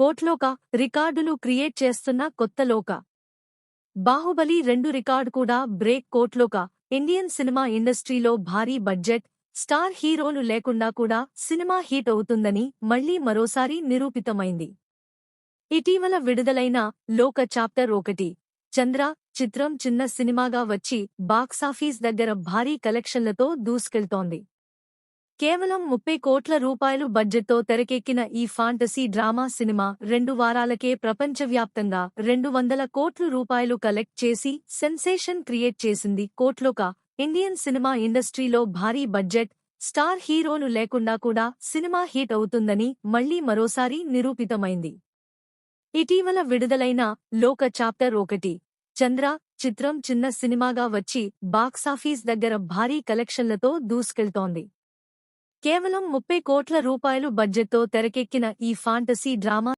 కోట్లోక రికార్డులు క్రియేట్ చేస్తున్న కొత్త లోక. బాహుబలి రెండు రికార్డు కూడా బ్రేక్ కోట్లోక. ఇండియన్ సినిమా ఇండస్ట్రీలో భారీ బడ్జెట్ స్టార్ హీరోలు లేకుండా కూడా సినిమా హీట్ అవుతుందని మళ్ళీ మరోసారి నిరూపితమైంది. ఇటీవల విడుదలైన లోక చాప్టర్ ఒకటి. చంద్ర చిత్రం చిన్న సినిమాగా వచ్చి బాక్సాఫీస్ దగ్గర భారీ కలెక్షన్లతో దూసుకెళ్తోంది. కేవలం ముప్పై కోట్ల రూపాయలు బడ్జెట్తో తెరకెక్కిన ఈ ఫాంటసీ డ్రామా సినిమా రెండు వారాలకే ప్రపంచవ్యాప్తంగా రెండు వందల కోట్లు రూపాయలు కలెక్ట్ చేసి సెన్సేషన్ క్రియేట్ చేసింది. కోట్లోక ఇండియన్ సినిమా ఇండస్ట్రీలో భారీ బడ్జెట్ స్టార్ హీరోలు లేకుండా కూడా సినిమా హిట్ అవుతుందని మళ్ళీ మరోసారి నిరూపితమైంది. ఇటీవల విడుదలైన లోక చాప్టర్ ఒకటి. చంద్ర చిత్రం చిన్న సినిమాగా వచ్చి బాక్సాఫీస్ దగ్గర భారీ కలెక్షన్లతో దూసుకెళ్తోంది. కేవలం ముప్పై కోట్ల రూపాయలు బడ్జెట్తో తెరకెక్కిన ఈ ఫాంటసీ డ్రామా